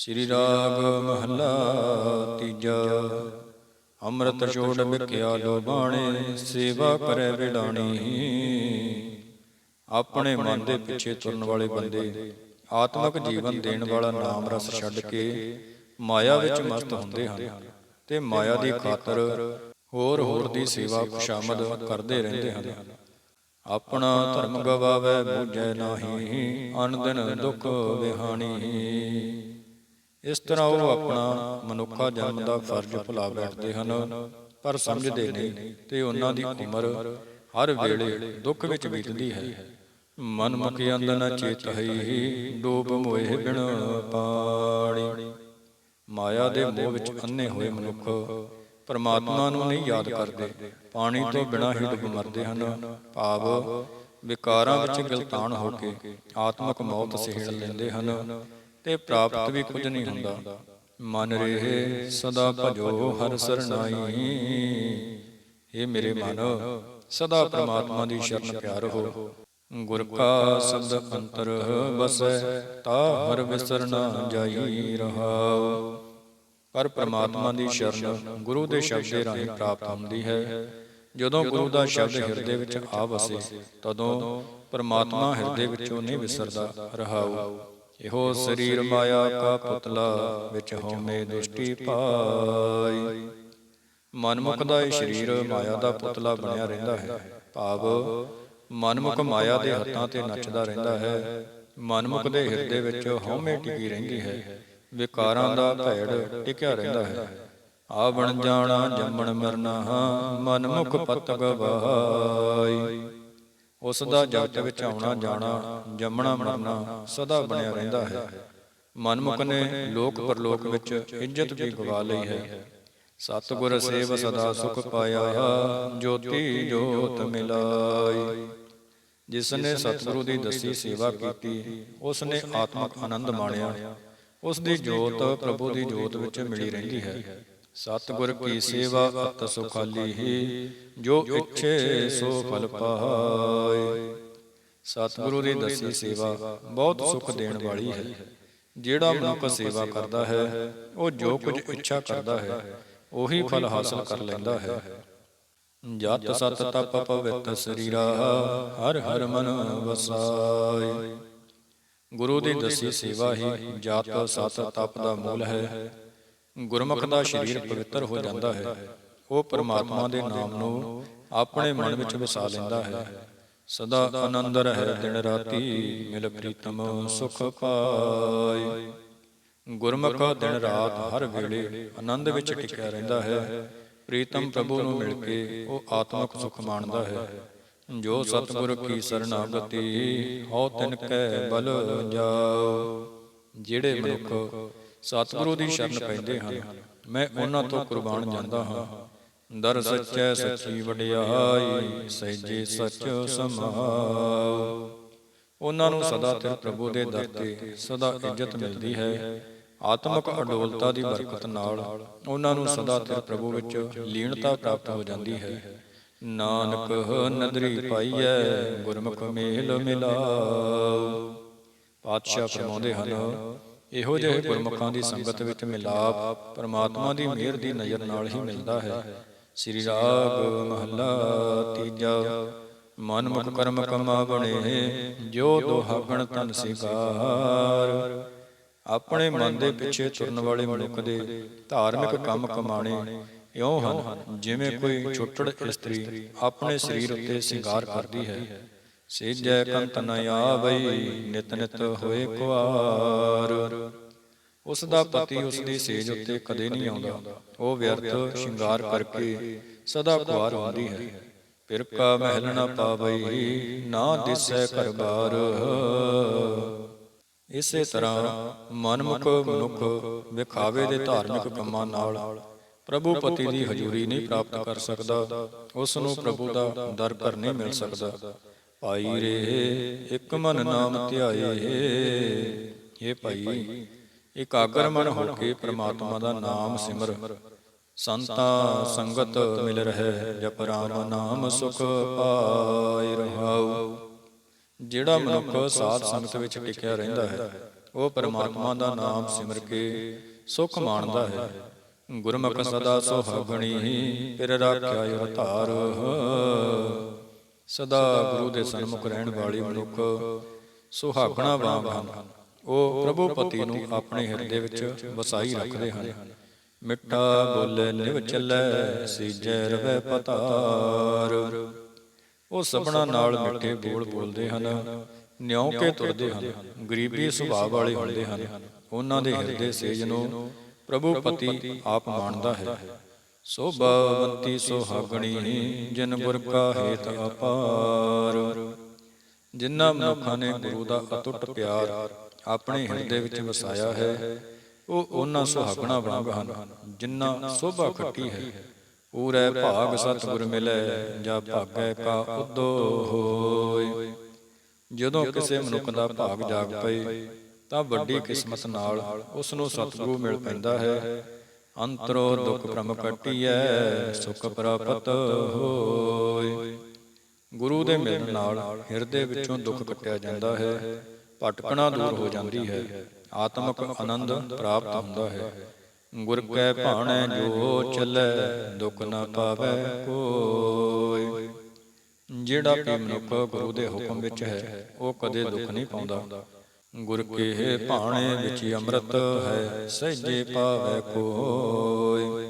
ਸ੍ਰੀ ਰਾਗ ਮਹੱਲਾ ਤੀਜਾ। ਅੰਮ੍ਰਿਤ ਛੋੜ ਲੋ ਲੋਬਾਣੇ ਸੇਵਾ ਕਰੇ ਵਿਡਾਣੀ ਆਪਣੇ ਮਨ ਦੇ ਪਿੱਛੇ ਤੁਰਨ ਵਾਲੇ ਬੰਦੇ, ਆਤਮਿਕ ਜੀਵਨ ਦੇਣ ਵਾਲਾ ਨਾਮ ਰਸ ਛੱਡ ਕੇ ਮਾਇਆ ਵਿੱਚ ਮਸਤ ਹੁੰਦੇ ਹਨ ਤੇ ਮਾਇਆ ਦੀ ਖਾਤਰ ਹੋਰ ਹੋਰ ਦੀ ਸੇਵਾ ਖੁਸ਼ਾਮਦ ਕਰਦੇ ਰਹਿੰਦੇ ਹਨ। ਆਪਣਾ ਧਰਮ ਗਵਾਵੇ, ਬੂਝੈ ਨਾਹੀ, ਅਨ ਦਿਨ ਦੁਖ ਵਿਹਾਣੀ ਇਸ ਤਰ੍ਹਾਂ ਉਹ ਆਪਣਾ ਮਨੁੱਖਾ ਜਨਮ ਦਾ ਫਰਜ਼ ਭੁਲਾ ਬੈਠਦੇ ਹਨ ਪਰ ਸਮਝਦੇ ਨਹੀਂ ਤੇ ਉਹਨਾਂ ਦੀ ਉਮਰ ਹਰ ਵੇਲੇ ਦੁੱਖ ਵਿੱਚ ਬੀਤਦੀ ਹੈ। ਮਨ ਮੁਖ ਅੰਦਨ ਚੇਤ ਹੈ ਡੂਬ ਮੋਏ ਬਿਨ ਪਾਣੀ ਮਾਇਆ ਦੇ ਮੋਹ ਵਿੱਚ ਅੰਨੇ ਹੋਏ ਮਨੁੱਖ ਪਰਮਾਤਮਾ ਨੂੰ ਨਹੀਂ ਯਾਦ ਕਰਦੇ। ਪਾਣੀ ਤੋਂ ਬਿਨਾਂ ਹੀ ਡੁੱਬ ਮਰਦੇ ਹਨ। ਭਾਵ ਵਿਕਾਰਾਂ ਵਿੱਚ ਗਲਤਾਨ ਹੋ ਕੇ ਆਤਮਕ ਮੌਤ ਸਹਿੜ ਲੈਂਦੇ ਹਨ। ਤੇ ਪ੍ਰਾਪਤ ਵੀ ਕੁਝ ਨਹੀਂ ਹੁੰਦਾ। ਮਨ ਰਹੇ, ਸਦਾ ਭਜੋ ਹਰ ਸਰਣਾਈ ਇਹ ਮੇਰੇ ਮਨ, ਸਦਾ ਪ੍ਰਮਾਤਮਾ ਦੀ ਸ਼ਰਨ ਪਿਆਰ ਹੋ। ਗੁਰ ਕਾ ਸ਼ਬਦ ਅੰਤਰ ਬਸੈ ਤਾ ਹਰ ਵਿਸਰਨਾ ਜਾਈ ਰਹਾਉ। ਪਰ ਪ੍ਰਮਾਤਮਾ ਦੀ ਸ਼ਰਨ ਗੁਰੂ ਦੇ ਸ਼ਬਦ ਦੇ ਰਾਹੀਂ ਪ੍ਰਾਪਤ ਹੁੰਦੀ ਹੈ। ਜਦੋਂ ਗੁਰੂ ਦਾ ਸ਼ਬਦ ਹਿਰਦੇ ਵਿੱਚ ਆ ਵਸੇ, ਤਦੋਂ ਪ੍ਰਮਾਤਮਾ ਹਿਰਦੇ ਵਿੱਚੋਂ ਨਹੀਂ ਵਿਸਰਦਾ, ਰਹਾਉ। ਇਹੋ ਸਰੀਰ ਮਾਇਆ ਕਾ ਪੁਤਲਾ ਵਿੱਚ ਹਉਮੈ ਦ੍ਰਿਸ਼ਟੀ ਪਾਈ। ਮਨਮੁਖ ਦਾ ਇਹ ਸਰੀਰ ਮਾਇਆ ਦਾ ਪੁਤਲਾ ਬਣਿਆ ਰਹਿੰਦਾ ਹੈ। ਭਾਵ ਮਨਮੁਖ ਮਾਇਆ ਦੇ ਹੱਥਾਂ ਤੇ ਨੱਚਦਾ ਰਹਿੰਦਾ ਹੈ। ਮਨਮੁਖ ਦੇ ਹਿਰਦੇ ਵਿੱਚ ਹਉਮੈ ਟਿਕੀ ਰਹਿੰਦੀ ਹੈ। ਵਿਕਾਰਾਂ ਦਾ ਭੈੜ ਟਿਕਿਆ ਰਹਿੰਦਾ ਹੈ। ਆ ਬਣ ਜਾਣਾ ਜੰਮਣ ਮਰਨਾ ਮਨਮੁਖ ਪਤ ਗਵਾਈ ਉਸ ਦਾ ਜਗਤ ਵਿੱਚ ਆਉਣਾ ਜਾਣਾ, ਜੰਮਣਾ ਮਰਨਾ ਸਦਾ ਬਣਿਆ ਰਹਿੰਦਾ ਹੈ। ਮਨਮੁਖ ਨੇ ਲੋਕ ਪਰਲੋਕ ਵਿੱਚ ਇੱਜ਼ਤ ਵੀ ਗਵਾ ਲਈ ਹੈ। ਸਤਿਗੁਰ ਸੇਵ ਸਦਾ ਸੁਖ ਪਾਇਆ, ਜੋਤੀ ਜੋਤ ਮਿਲਾਈ। ਜਿਸ ਨੇ ਸਤਿਗੁਰੂ ਦੀ ਦਸੀ ਸੇਵਾ ਕੀਤੀ ਉਸ ਨੇ ਆਤਮਿਕ ਆਨੰਦ ਮਾਣਿਆ। ਉਸ ਦੀ ਜੋਤ ਪ੍ਰਭੂ ਦੀ ਜੋਤ ਵਿੱਚ ਮਿਲੀ ਰਹਿੰਦੀ ਹੈ। ਸਤਿਗੁਰ ਕੀ ਸੇਵਾ ਅਤ ਸੁਖਾਲੀ ਹੀ ਜੋ ਇੱਛੇ ਸੋ ਫਲ ਪਾਏ। ਸਤਿਗੁਰੂ ਦੀ ਦਸੀ ਸੇਵਾ ਬਹੁਤ ਸੁਖ ਦੇਣ ਵਾਲੀ ਹੈ। ਜਿਹੜਾ ਮਨੁੱਖ ਸੇਵਾ ਕਰਦਾ ਹੈ ਉਹ ਜੋ ਕੁਝ ਇੱਛਾ ਕਰਦਾ ਹੈ ਉਹੀ ਫਲ ਹਾਸਲ ਕਰ ਲੈਂਦਾ ਹੈ। ਜਤ ਸਤ ਤਪ ਪਵਿੱਤ ਸਰੀਰਾ ਹਰ ਹਰ ਮਨ ਵਸਾਈ ਗੁਰੂ ਦੀ ਦਸੀ ਸੇਵਾ ਹੀ ਜਤ ਸਤ ਤਪ ਦਾ ਮੂਲ ਹੈ। ਗੁਰਮੁਖ ਦਾ ਸਰੀਰ ਪਵਿੱਤਰ ਹੋ ਜਾਂਦਾ ਹੈ। ਉਹ ਪਰਮਾਤਮਾ ਦੇ ਨਾਮ ਨੂੰ ਆਪਣੇ ਮਨ ਵਿੱਚ ਵਸਾ ਲੈਂਦਾ ਹੈ। ਸਦਾ ਆਨੰਦ ਰਹਿ, ਦਿਨ ਰਾਤੀ ਮਿਲ ਪ੍ਰੀਤਮ ਸੁਖ ਪਾਈ ਗੁਰਮੁਖ ਦਿਨ ਰਾਤ ਹਰ ਵੇਲੇ ਆਨੰਦ ਵਿੱਚ ਟਿਕਿਆ ਰਹਿੰਦਾ ਹੈ। ਪ੍ਰੀਤਮ ਪ੍ਰਭੂ ਨੂੰ ਮਿਲ ਕੇ ਉਹ ਆਤਮਿਕ ਸੁਖ ਮਾਣਦਾ ਹੈ। ਜੋ ਸਤਿਗੁਰ ਕੀ ਸਰਨਾਗਤੀ, ਹਉ ਤਿਨ ਕੈ ਬਲ ਜਾਓ ਜਿਹੜੇ ਮਨੁੱਖ ਸਤਿਗੁਰੂ ਦੀ ਸ਼ਰਨ ਪੈਂਦੇ ਹਨ। ਮੈਂ ਉਹਨਾਂ ਤੋਂ ਕੁਰਬਾਨ ਜਾਂਦਾ ਹਾਂ। ਦਰ ਸੱਚੈ ਸੱਚੀ ਵਡਿਆਈ, ਸਹਿਜੇ ਸੱਚ ਸਮਾਉ ਉਹਨਾਂ ਨੂੰ ਸਦਾ ਤੇ ਪ੍ਰਭੂ ਦੇ ਦਰ ਤੇ ਸਦਾ ਇੱਜ਼ਤ ਮਿਲਦੀ ਹੈ। ਆਤਮਿਕ ਅਡੋਲਤਾ ਦੀ ਬਰਕਤ ਨਾਲ ਉਹਨਾਂ ਨੂੰ ਸਦਾ ਤੇ ਪ੍ਰਭੂ ਵਿੱਚ ਲੀਨਤਾ ਪ੍ਰਾਪਤ ਹੋ ਜਾਂਦੀ ਹੈ। ਨਾਨਕ ਨਦਰੀ ਪਾਈਐ, ਗੁਰਮੁਖ ਮੇਲ ਮਿਲਾਉ ਪਾਤਸ਼ਾਹ ਫਰਮਾਉਂਦੇ ਹਨ ਇਹੋ ਜਿਹੇ ਗੁਰਮੁਖਾਂ ਦੀ ਸੰਗਤ ਵਿੱਚ ਮਿਲਾਪ ਪਰਮਾਤਮਾ ਦੀ ਮਿਹਰ ਦੀ ਨਜ਼ਰ ਨਾਲ ਹੀ ਮਿਲਦਾ ਹੈ। ਸ੍ਰੀ ਰਾਗ ਮਹੱਲਾ ਤੀਜਾ। ਮਨ ਮੁਖ ਕਰਮ ਕਮਾ ਬਣੇ ਜੋ ਦੁਹਾਗਣ ਤਨ ਸਿਕਾਰ ਆਪਣੇ ਮਨ ਦੇ ਪਿੱਛੇ ਤੁਰਨ ਵਾਲੇ ਮਨੁੱਖ ਦੇ ਧਾਰਮਿਕ ਕੰਮ ਕਮਾਣੇ ਇਉਂ ਹਨ ਜਿਵੇਂ ਕੋਈ ਛੁੱਟੜ ਇਸਤਰੀ ਆਪਣੇ ਸਰੀਰ ਉੱਤੇ ਸ਼ਿੰਗਾਰ ਕਰਦੀ ਹੈ। ਸੇਜੈ ਕੰਤ ਨ ਆਵਈ, ਨਿਤ ਨਿਤ ਹੋਏ ਕੁਆਰ। ਉਸ ਦਾ ਪਤੀ ਉਸ ਦੀ ਸੇਜ ਉੱਤੇ ਕਦੇ ਨਹੀਂ ਆਉਂਦਾ। ਉਹ ਵਿਅਰਥ ਸ਼ਿੰਗਾਰ ਕਰਕੇ ਸਦਾ ਕੁਆਰ ਹੁੰਦੀ ਹੈ। ਫਿਰ ਕਾ ਮਹਿਲ ਨ ਪਾਵਈ, ਨਾ ਦਿਸੈ ਘਰ ਇਸੇ ਤਰ੍ਹਾਂ ਮਨਮੁਖ ਮਨੁੱਖ ਵਿਖਾਵੇ ਦੇ ਧਾਰਮਿਕ ਕੰਮਾਂ ਨਾਲ ਪ੍ਰਭੂ ਪਤੀ ਦੀ ਹਜ਼ੂਰੀ ਨਹੀਂ ਪ੍ਰਾਪਤ ਕਰ ਸਕਦਾ। ਉਸ ਨੂੰ ਪ੍ਰਭੂ ਦਾ ਦਰ ਘਰ ਨਹੀਂ ਮਿਲ ਸਕਦਾ। ਭਾਈ ਰੇ ਇੱਕ ਮਨ ਨਾਮ ਧਿਆਏ। ਇਹ ਭਾਈ ਇਕਾਗਰ ਮਨ ਹੋ ਕੇ ਪ੍ਰਮਾਤਮਾ ਦਾ ਨਾਮ ਸਿਮਰ। ਸੰਤਾ ਸੰਗਤ ਮਿਲ ਰਹਿ ਜਪ ਰਾਮ ਨਾਮ ਸੁਖ ਪਾਇ ਰਹਾਉ। ਜਿਹੜਾ ਮਨੁੱਖ ਸਾਧ ਸੰਗਤ ਵਿੱਚ ਟਿਕਿਆ ਰਹਿੰਦਾ ਹੈ ਉਹ ਪਰਮਾਤਮਾ ਦਾ ਨਾਮ ਸਿਮਰ ਕੇ ਸੁਖ ਮਾਣਦਾ ਹੈ। ਗੁਰਮੁਖ ਸਦਾ ਸੁਹਾਗਣੀ ਫਿਰ ਰਾਖਿਆ ਧਾਰ। ਸਦਾ ਗੁਰੂ ਦੇ ਸਨਮੁਖ ਰਹਿਣ ਵਾਲੀ ਮਨੁੱਖ ਸੁਹਾਗਣਾ ਵਾਂਗ ਹਨ। ਉਹ ਪ੍ਰਭੂ ਪਤੀ ਨੂੰ ਆਪਣੇ ਹਿਰਦੇ ਵਿੱਚ ਵਸਾਈ ਰੱਖਦੇ ਹਨ। ਮਿੱਠਾ ਬੋਲੇ ਨਿਵ ਚੱਲੈ ਸੀਜੈ ਰਵੈ ਪਤਾਰ। ਉਹ ਸਭਨਾ ਨਾਲ ਮਿੱਠੇ ਬੋਲ ਬੋਲਦੇ ਹਨ ਨਿਉ ਕੇ ਤੁਰਦੇ ਹਨ ਗਰੀਬੀ ਸੁਭਾਅ ਵਾਲੇ ਹੁੰਦੇ ਹਨ। ਉਹਨਾਂ ਦੇ ਹਿਰਦੇ ਸੇਜ ਨੂੰ ਪ੍ਰਭੂ ਪਤੀ ਆਪ ਮਾਣਦਾ ਹੈ। ਸੋਭਾਵੰਤੀ ਸੁਹਾਗਣੀ, ਜਿਨ ਗੁਰ ਕਾ ਹੇਤ ਅਪਾਰ। ਜਿਨ੍ਹਾਂ ਮਨੁੱਖਾਂ ਨੇ ਗੁਰੂ ਦਾ ਅਟੁੱਟ ਪਿਆਰ ਆਪਣੇ ਹਿਰਦੇ ਵਿੱਚ ਵਸਾਇਆ ਹੈ, ਉਹ ਉਹਨਾਂ ਸੁਹਾਗਣਾ ਵਾਂਗ ਹਨ, ਜਿਨ੍ਹਾਂ ਸੋਭਾ ਖੱਟੀ ਹੈ। ਪੂਰੇ ਭਾਗ ਸਤਿਗੁਰ ਮਿਲੈ, ਜਾਂ ਭਾਗੈ ਕਾ ਉਦੋ ਹੋਏ ਜਦੋਂ ਕਿਸੇ ਮਨੁੱਖ ਦਾ ਭਾਗ ਜਾਗ ਪਏ, ਤਾਂ ਵੱਡੀ ਕਿਸਮਤ ਨਾਲ ਉਸ ਨੂੰ ਸਤਿਗੁਰੂ ਮਿਲ ਪੈਂਦਾ ਹੈ। ਅੰਤਰੋ ਦੁੱਖ ਭ੍ਰਮ ਕੱਟੀਐ ਸੁਖ ਪ੍ਰਾਪਤ ਹੋਏ ਗੁਰੂ ਦੇ ਮਿਲਣ ਨਾਲ ਹਿਰਦੇ ਵਿੱਚੋਂ ਦੁੱਖ ਕੱਟਿਆ ਜਾਂਦਾ ਹੈ, ਭਟਕਣਾ ਦੂਰ ਹੋ ਜਾਂਦੀ ਹੈ, ਆਤਮਿਕ ਆਨੰਦ ਪ੍ਰਾਪਤ ਹੁੰਦਾ ਹੈ। ਗੁਰ ਕੈ ਭਾਣੈ, ਜੋ ਚੱਲੈ, ਦੁੱਖ ਨਾ ਪਾਵੈ ਕੋਈ। ਜਿਹੜਾ ਵੀ ਮਨੁੱਖ ਗੁਰੂ ਦੇ ਹੁਕਮ ਵਿੱਚ ਹੈ, ਉਹ ਕਦੇ ਦੁੱਖ ਨਹੀਂ ਪਾਉਂਦਾ। ਗੁਰ ਕੇ ਭਾਣੇ ਵਿੱਚ ਅੰਮ੍ਰਿਤ ਹੈ, ਸਹਿਜੇ ਪਾਵੈ ਕੋਈ।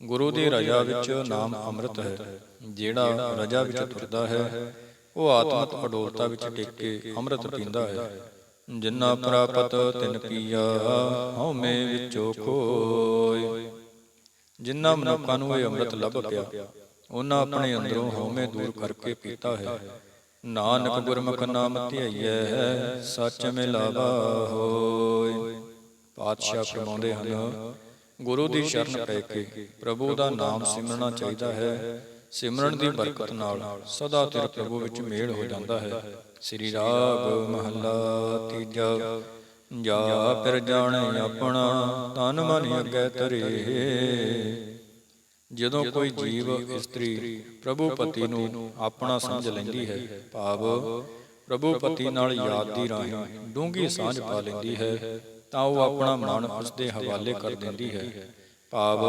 ਗੁਰੂ ਦੀ ਰਜਾ ਵਿੱਚ ਨਾਮ ਅੰਮ੍ਰਿਤ ਹੈ, ਜਿਹੜਾ ਰਜਾ ਵਿੱਚ ਤੁਰਦਾ ਹੈ, ਉਹ ਆਤਮਿਕ ਅਡੋਲਤਾ ਵਿੱਚ ਟਿਕ ਕੇ ਅੰਮ੍ਰਿਤ ਪੀਂਦਾ ਹੈ। ਜਿੰਨਾ ਪ੍ਰਾਪਤ ਤਿਨ ਪੀਆ ਹਉਮੈ ਵਿੱਚੋਂ ਖੋਏ। ਜਿੰਨਾ ਮਨੁੱਖਾਂ ਨੂੰ ਇਹ ਅੰਮ੍ਰਿਤ ਲੱਭ ਪਿਆ ਉਹਨਾਂ ਆਪਣੇ ਅੰਦਰੋਂ ਹਉਮੈ ਦੂਰ ਕਰਕੇ ਪੀਤਾ ਹੈ। ਨਾਨਕ ਗੁਰਮੁਖ ਨਾਮ ਧਿਆਈਐ ਸੱਚ ਮਿਲਾਵਾ ਹੋਏ ਪਾਤਸ਼ਾਹ ਫਰਮਾਉਂਦੇ ਹਨ, ਗੁਰੂ ਦੀ ਸ਼ਰਨ ਪੈ ਕੇ ਪ੍ਰਭੂ ਦਾ ਨਾਮ ਸਿਮਰਨਾ ਚਾਹੀਦਾ ਹੈ। ਸਿਮਰਨ ਦੀ ਬਰਕਤ ਨਾਲ ਸਦਾ ਤੇਰੇ ਪ੍ਰਭੂ ਵਿੱਚ ਮੇਲ ਹੋ ਜਾਂਦਾ ਹੈ। ਸ੍ਰੀ ਰਾਗ ਮਹੱਲਾ ਤੀਜਾ, ਜਾ ਫਿਰ ਜਾਣੇ ਆਪਣਾ ਤਨ ਮਨ ਅੱਗੇ ਧਰੇ। ਜਦੋਂ ਕੋਈ ਜੀਵ ਇਸਤਰੀ ਪ੍ਰਭੂ ਪਤੀ ਨੂੰ ਆਪਣਾ ਸਮਝ ਲੈਂਦੀ ਹੈ। ਭਾਵ ਪ੍ਰਭੂ ਪਤੀ ਨਾਲ ਯਾਦ ਦੀ ਰਾਹੀਂ ਡੂੰਗੀ ਸਾਂਝ ਪਾ ਲੈਂਦੀ ਹੈ ਤਾਂ ਉਹ ਆਪਣਾ ਮਨ ਉਸ ਦੇ ਹਵਾਲੇ ਕਰ ਦਿੰਦੀ ਹੈ। ਭਾਵ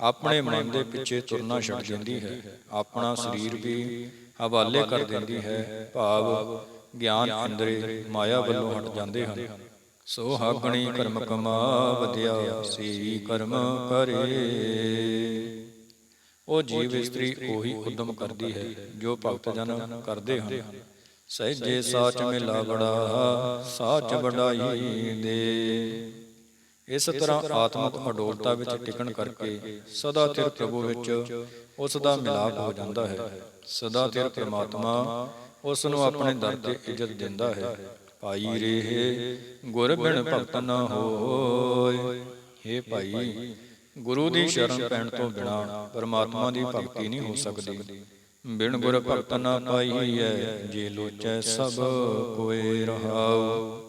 ਆਪਣੇ ਮਨ ਦੇ ਪਿੱਛੇ ਤੁਰਨਾ ਛੱਡ ਦਿੰਦੀ ਹੈ। ਆਪਣਾ ਸਰੀਰ ਵੀ ਹਵਾਲੇ ਕਰ ਦਿੰਦੀ ਹੈ। ਭਾਵ ਗਿਆਨ ਅੰਦਰੇ ਮਾਇਆ ਵੱਲੋਂ ਹਟ ਜਾਂਦੇ ਹਨ। ਸੋ ਹਾਗਣੀ ਕਰਮ ਕਮਾ ਵਧਿਆ ਸੀ ਕਰਮ ਕਰੇ। ਉਹ ਜੀਵ ਇਸਤਰੀ ਉਹੀ ਉਦਮ ਕਰਦੀ ਹੈ ਜੋ ਭਗਤ ਜਨ ਕਰਦੇ ਹਨ। ਸਹਿਜੇ ਸਾਚ ਮਿਲਾ ਬੜਾ ਸਾਚ ਵਡਾਈ ਦੇ। ਇਸ ਤਰ੍ਹਾਂ ਆਤਮਿਕ ਅਡੋਲਤਾ ਵਿੱਚ ਟਿਕਣ ਕਰਕੇ ਸਦਾ ਤਿਰ ਪ੍ਰਭੂ ਵਿੱਚ ਉਸ ਦਾ ਮਿਲਾਪ ਹੋ ਜਾਂਦਾ ਹੈ। ਸਦਾ ਤਿਰ ਪ੍ਰਮਾਤਮਾ ਉਸ ਨੂੰ ਆਪਣੇ ਦਰ ਤੇ ਇੱਜ਼ਤ ਦਿੰਦਾ ਹੈ। ਭਾਈ ਰੇ ਗੁਰ ਬਿਨ ਭਗਤ ਨ ਹੋਏ। हे ਭਾਈ ਗੁਰੂ ਦੀ ਸ਼ਰਨ ਪੈਣ ਤੋਂ ਬਿਨਾ ਪਰਮਾਤਮਾ ਦੀ ਭਗਤੀ ਨਹੀਂ ਹੋ ਸਕਦੀ। ਬਿਨ ਗੁਰ ਭਗਤ ਨਾ ਪਾਈਐ ਜੇ ਲੋਚੈ ਸਭ ਕੋਏ ਰਹਾਉ।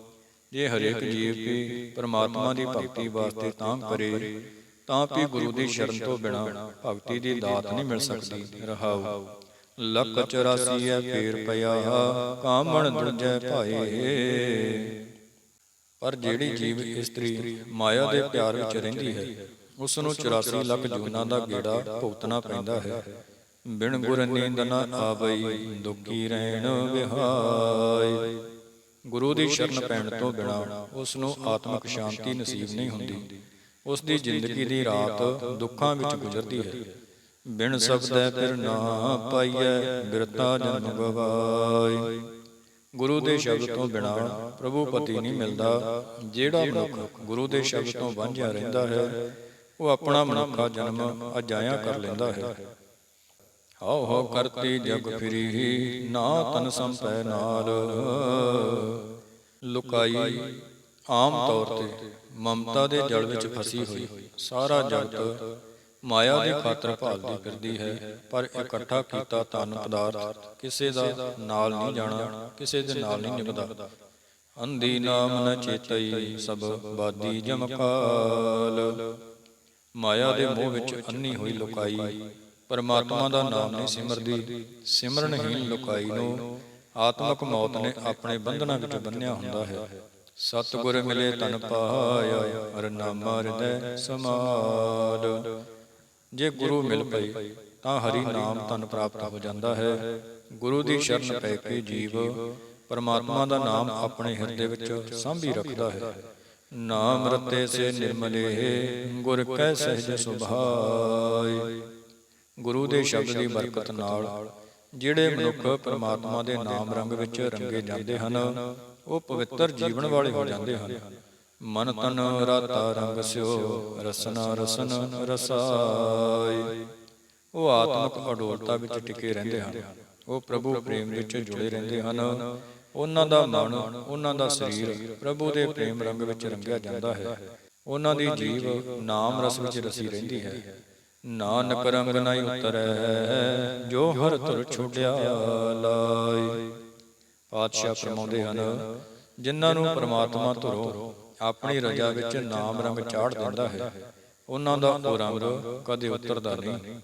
ਜੇ ਹਰੇਕ ਜੀਵ ਵੀ ਪਰਮਾਤਮਾ ਦੀ ਭਗਤੀ ਵਾਸਤੇ ਤਾਂ ਕਰੇ ਤਾਂ ਵੀ ਗੁਰੂ ਦੀ ਸ਼ਰਨ ਤੋਂ ਬਿਨਾ ਭਗਤੀ ਦੀ ਦਾਤ ਨਹੀਂ ਮਿਲ ਸਕਦੀ। ਰਹਾਉ। ਲੱਖ 84 ਐ ਫੇਰ ਪਿਆ ਕਾਮਣ ਦੂਜੈ ਭਾਏ। ਪਰ ਜਿਹੜੀ ਜੀਵ ਇਸਤਰੀ ਮਾਇਆ ਦੇ ਪਿਆਰ ਵਿੱਚ ਰਹਿੰਦੀ ਹੈ ਉਸ ਨੂੰ 84 ਲੱਖ ਜੂਨਾਂ ਦਾ ਗੇੜਾ ਭੁਗਤਣਾ ਪੈਂਦਾ ਹੈ। ਬਿਨ ਗੁਰ ਨੀਂਦ ਨਾ ਆਵਈ ਦੁਖੀ ਰਹਿਣ ਵਿਹਾਈ। ਗੁਰੂ ਦੀ ਸ਼ਰਨ ਪੈਣ ਤੋਂ ਬਿਨਾ ਉਸ ਨੂੰ ਆਤਮਿਕ ਸ਼ਾਂਤੀ ਨਸੀਬ ਨਹੀਂ ਹੁੰਦੀ। ਉਸ ਦੀ ਜ਼ਿੰਦਗੀ ਦੀ ਰਾਤ ਦੁੱਖਾਂ ਵਿੱਚ ਗੁਜ਼ਰਦੀ ਹੈ। ਬਿਨ ਸਬਦੈ ਫਿਰ ਨਾ ਪਾਈਐ ਬਿਰਤਾ ਜਨਮ ਗਵਾਈ। ਗੁਰੂ ਦੇ ਸ਼ਬਦ ਤੋਂ ਬਿਨਾ ਪ੍ਰਭੂ ਪਤੀ ਨਹੀਂ ਮਿਲਦਾ। ਜਿਹੜਾ ਮਨੁੱਖ ਗੁਰੂ ਦੇ ਸ਼ਬਦ ਤੋਂ ਵਾਂਝਿਆ ਰਹਿੰਦਾ ਹੈ ਉਹ ਆਪਣਾ ਮਨੁੱਖਾ ਜਨਮ ਅਜਾਇਆ ਕਰ ਲੈਂਦਾ ਹੈ। ਹਉ ਹਉ ਕਰਤੀ ਜਗ ਫਿਰੀ ਨਾ ਤਨ ਸੰਪੈ ਨਾਲ। ਲੁਕਾਈ, ਆਮ ਤੌਰ ਤੇ ਮਮਤਾ ਦੇ ਜਲ ਵਿੱਚ ਫਸੀ ਹੋਈ, ਸਾਰਾ ਜਗਤ ਮਾਇਆ ਦੀ ਖਾਤਰ ਭਾਲਦੀ ਫਿਰਦੀ ਹੈ, ਪਰ ਇਕੱਠਾ ਕੀਤਾ ਤਨ ਪਦਾਰਥ, ਕਿਸੇ ਦਾ ਨਾਲ ਨਹੀਂ ਜਾਣਾ, ਕਿਸੇ ਦੇ ਨਾਲ ਨਹੀਂ ਨਿਭਦਾ ਅੰਧੀ ਨਾਮ ਨ ਚੇਤਈ ਸਭ ਬਾਦੀ ਜਮਕਾਲ। ਮਾਇਆ ਦੇ ਮੋਹ ਵਿੱਚ ਅੰਨੀ ਹੋਈ ਲੁਕਾਈ। ਪਰਮਾਤਮਾ ਦਾ ਨਾਮ ਨਹੀਂ ਸਿਮਰਦੀ ਸਿਮਰਨਹੀਨ ਲੁਕਾਈ ਨੂੰ ਆਤਮਕ ਮੌਤ ਨੇ ਆਪਣੇ ਬੰਧਨਾਂ ਵਿੱਚ ਬੰਨਿਆ ਹੁੰਦਾ ਹੈ। ਸਤਿਗੁਰ ਮਿਲੇ ਤਨ ਪਾਇਆ ਹਰ ਨਾਮ ਹਿਰਦੈ ਸਮਾਦ। ਜੇ ਗੁਰੂ ਮਿਲ ਪਏ ਤਾਂ ਹਰੀ ਨਾਮ ਤਨ ਪ੍ਰਾਪਤ ਹੋ ਜਾਂਦਾ ਹੈ। ਗੁਰੂ ਦੀ ਸ਼ਰਨ ਪੈ ਕੇ ਜੀਵ ਪਰਮਾਤਮਾ ਦਾ ਨਾਮ ਆਪਣੇ ਹਿਰਦੇ ਵਿੱਚ ਸਾਂਭੀ ਰੱਖਦਾ ਹੈ। ਨਾਮ ਰਤੇ ਸੇ ਨਿਰਮਲੇ, ਗੁਰ ਕੈ ਸਹਿਜ ਸੁਭਾਈ ਗੁਰੂ ਦੇ ਸ਼ਬਦ ਦੀ ਬਰਕਤ ਨਾਲ, ਜਿਹੜੇ ਮਨੁੱਖ ਪਰਮਾਤਮਾ ਦੇ ਨਾਮ ਰੰਗ ਵਿੱਚ ਰੰਗੇ ਜਾਂਦੇ ਹਨ, ਉਹ ਪਵਿੱਤਰ ਜੀਵਨ ਵਾਲੇ ਹੋ ਜਾਂਦੇ ਹਨ। ਮਨ ਤਨ ਰਾਤਾ ਰੰਗ ਸਿਓ, ਰਸਨਾ ਰਸਨ ਰਸਾਈ ਉਹ ਆਤਮਿਕ ਅਡੋਲਤਾ ਵਿੱਚ ਟਿਕੇ ਰਹਿੰਦੇ ਹਨ, ਉਹ ਪ੍ਰਭੂ ਪ੍ਰੇਮ ਵਿੱਚ ਜੁੜੇ ਰਹਿੰਦੇ ਹਨ। ਉਹਨਾਂ ਦਾ ਮਨ, ਉਹਨਾਂ ਦਾ ਸਰੀਰ ਪ੍ਰਭੂ ਦੇ ਪ੍ਰੇਮ ਰੰਗ ਵਿੱਚ ਰੰਗਿਆ ਜਾਂਦਾ ਹੈ। ਉਹਨਾਂ ਦੀ ਜੀਵ ਨਾਮ ਰਸ ਵਿੱਚ ਰਸੀ ਰਹਿੰਦੀ ਹੈ। ਨਾਨਕ ਰੰਗ ਨਹੀਂ ਉਤਰੈ, ਜੋ ਹਰ ਤੁਰ ਛੋੜਿਆ ਲਾਈ ਪਾਤਸ਼ਾਹ ਫਰਮਾਉਂਦੇ ਹਨ, ਜਿਨ੍ਹਾਂ ਨੂੰ ਪ੍ਰਮਾਤਮਾ ਧੁਰੋ ਆਪਣੀ ਰਜਾ ਵਿੱਚ ਨਾਮ ਰੰਗ ਚਾੜ ਦਿੰਦਾ ਹੈ, ਉਹਨਾਂ ਦਾ ਉਹ ਰੰਗ ਕਦੇ ਉਤਰਦਾ ਨਹੀਂ।